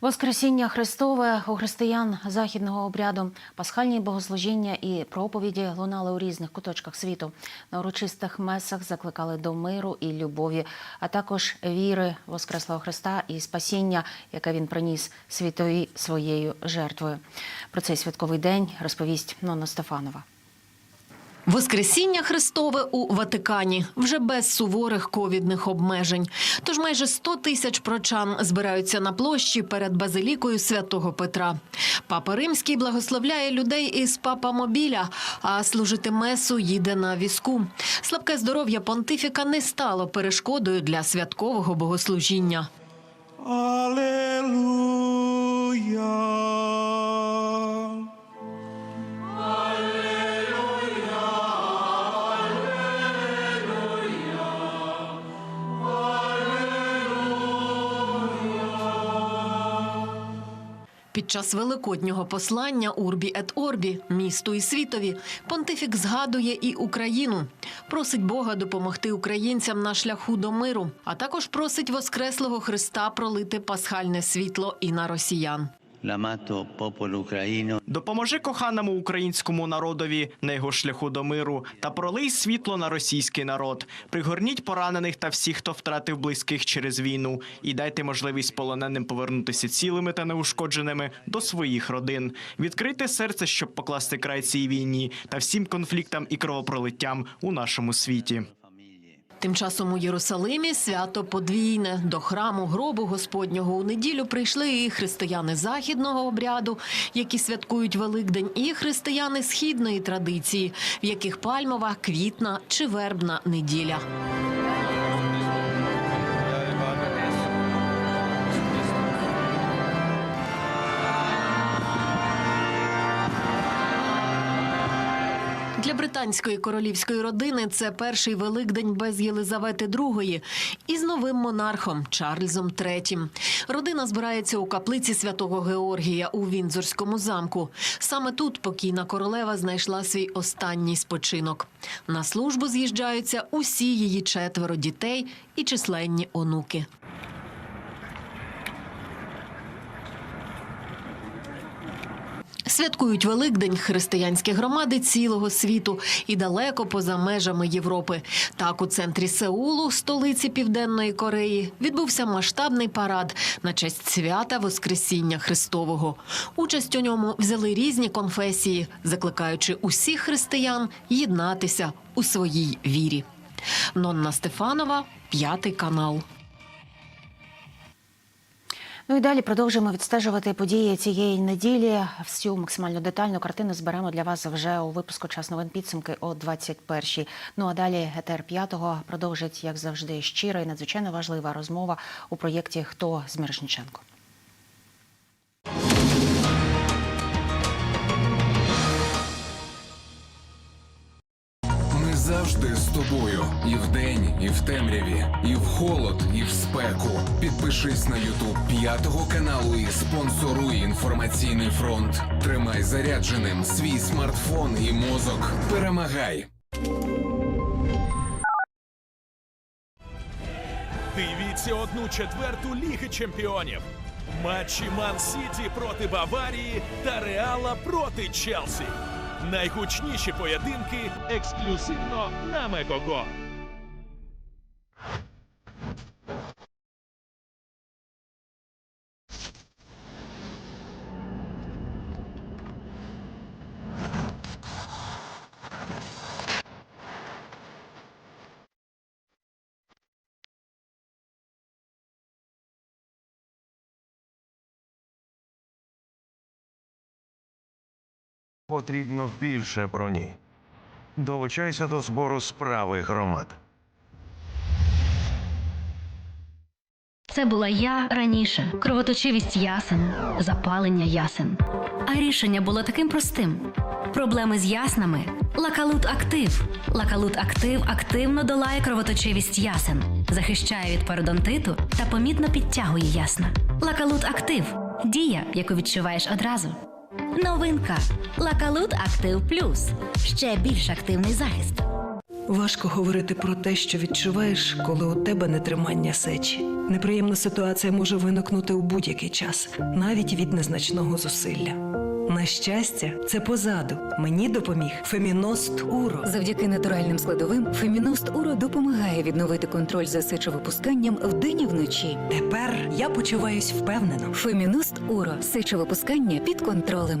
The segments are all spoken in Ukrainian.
Воскресіння Христове у християн західного обряду, пасхальні богослужіння і проповіді лунали у різних куточках світу. На урочистих месах закликали до миру і любові, а також віри Воскреслого Христа і спасіння, яке він приніс світові своєю жертвою. Про цей святковий день розповість Нонна Стефанова. Воскресіння Христове у Ватикані вже без суворих ковідних обмежень. Тож майже 100 тисяч прочан збираються на площі перед базилікою святого Петра. Папа Римський благословляє людей із папа-мобіля, а служити месу їде на візку. Слабке здоров'я понтифіка не стало перешкодою для святкового богослужіння. Аллилуйя. Під час великоднього послання Урбі ет Орбі, місту і світові, понтифік згадує і Україну. Просить Бога допомогти українцям на шляху до миру, а також просить Воскреслого Христа пролити пасхальне світло і на росіян. Допоможи коханому українському народові на його шляху до миру та пролий світло на російський народ. Пригорніть поранених та всіх, хто втратив близьких через війну, і дайте можливість полоненим повернутися цілими та неушкодженими до своїх родин. Відкрийте серце, щоб покласти край цій війні та всім конфліктам і кровопролиттям у нашому світі. Тим часом у Єрусалимі свято подвійне. До храму гробу Господнього у неділю прийшли і християни західного обряду, які святкують Великдень, і християни східної традиції, в яких пальмова, квітна чи вербна неділя. Для британської королівської родини це перший великдень без Єлизавети II із новим монархом Чарльзом III. Родина збирається у каплиці святого Георгія у Віндзорському замку. Саме тут покійна королева знайшла свій останній спочинок. На службу з'їжджаються усі її четверо дітей і численні онуки. Святкують Великдень християнські громади цілого світу і далеко поза межами Європи. Так у центрі Сеулу, столиці Південної Кореї, відбувся масштабний парад на честь свята Воскресіння Христового. Участь у ньому взяли різні конфесії, закликаючи усіх християн єднатися у своїй вірі. Нонна Стефанова, п'ятий канал. Ну і далі продовжуємо відстежувати події цієї неділі. Всю максимально детальну картину зберемо для вас вже у випуску час новин підсумки о 21-й. Ну а далі ГТР 5 продовжить, як завжди, щира і надзвичайно важлива розмова у проєкті Хто з Мірошниченко. Завжди з тобою і вдень, і в темряві, і в холод, і в спеку. Підпишись на Ютуб п'ятого каналу і спонсоруй інформаційний фронт. Тримай зарядженим свій смартфон і мозок. Перемагай! Дивіться одну четверту Ліги Чемпіонів. Матчі Ман Сіті проти Баварії та Реала проти Челсі. Найгучніші поєдинки ексклюзивно на Мегого. Потрібно більше броні. Долучайся до збору справи громад. Це була я раніше. Кровоточивість ясен, запалення ясен. А рішення було таким простим: проблеми з яснами. Лакалут Актив. Лакалут Актив активно долає кровоточивість ясен, захищає від пародонтиту та помітно підтягує ясна. Лакалут Актив дія, яку відчуваєш одразу. Новинка Лакалут Актив Плюс. Ще більш активний захист. Важко говорити про те, що відчуваєш, коли у тебе нетримання сечі. Неприємна ситуація може виникнути у будь-який час, навіть від незначного зусилля. На щастя, це позаду. Мені допоміг Феміност Уро. Завдяки натуральним складовим Феміност Уро допомагає відновити контроль за сечовипусканням вдень і вночі. Тепер я почуваюсь впевнено. Феміност Уро сечовипускання під контролем.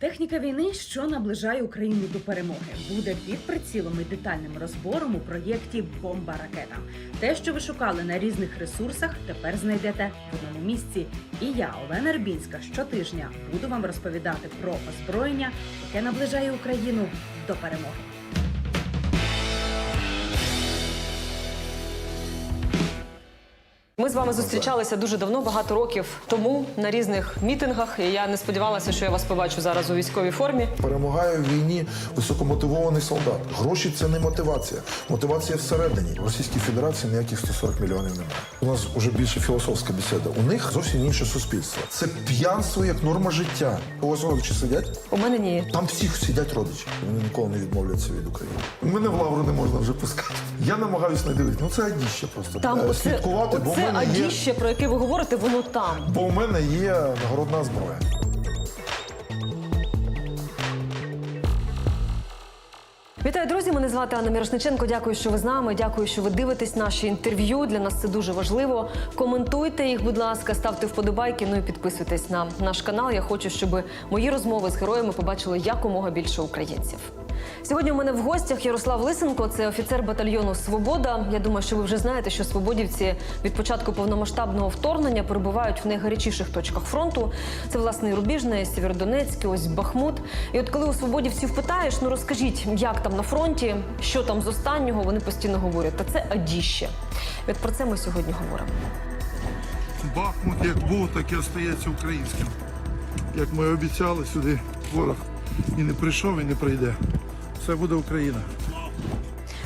Техніка війни, що наближає Україну до перемоги, буде під прицілом і детальним розбором у проєкті Бомба ракета. Те, що ви шукали на різних ресурсах, тепер знайдете в одному місці. І я, Олена Рбінська, щотижня буду вам розповідати про озброєння, яке наближає Україну до перемоги. Ми з вами зустрічалися дуже давно, багато років тому на різних мітингах. І я не сподівалася, що я вас побачу зараз у військовій формі. Перемагає в війні високомотивований солдат. Гроші це не мотивація. Мотивація всередині. В Російській Федерації ніяких 140 мільйонів немає. У нас вже більше філософська бесіда. У них зовсім інше суспільство. Це п'янство як норма життя. У вас родичі сидять? У мене ні. Там всіх сидять родичі. Вони ніколи не відмовляться від України. Мене в лавру не можна вже пускати. Я намагаюся не дивитися. Ну це адіще просто. Там Е, оце, слідкувати, бо в оце мене є. адіще, про яке ви говорите, воно там. Бо у мене є нагородна зброя. Вітаю, друзі! Мене звати Анна Мірошниченко. Дякую, що ви з нами. Дякую, що ви дивитесь наші інтерв'ю. Для нас це дуже важливо. Коментуйте їх, будь ласка, ставте вподобайки. Ну і підписуйтесь на наш канал. Я хочу, щоб мої розмови з героями побачили якомога більше українців. Сьогодні у мене в гостях Ярослав Лисенко, це офіцер батальйону Свобода. Я думаю, що ви вже знаєте, що свободівці від початку повномасштабного вторгнення перебувають в найгарячіших точках фронту. Це власне і Рубіжне, Сєвєродонецьк, ось Бахмут. І от коли у свободівців питаєш, ну розкажіть, як там на фронті, що там з останнього, вони постійно говорять, та це адіще. І от про це ми сьогодні говоримо. Бахмут як був, так і остається українським. Як ми обіцяли, сюди ворог і не прийшов, і не прийде. Все буде Україна.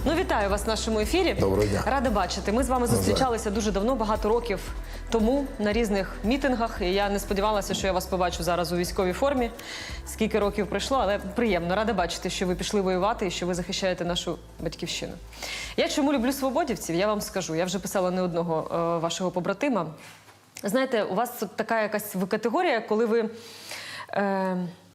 Ну, вітаю вас в нашому ефірі. Доброго дня. Рада бачити. Ми з вами зустрічалися дуже давно, багато років тому на різних мітингах. І я не сподівалася, що я вас побачу зараз у військовій формі. Скільки років пройшло, але приємно. Рада бачити, що ви пішли воювати і що ви захищаєте нашу батьківщину. Я чому люблю свободівців? Я вам скажу. Я вже писала не одного е, вашого побратима. Знаєте, у вас тут така якась ви категорія, коли ви. Е,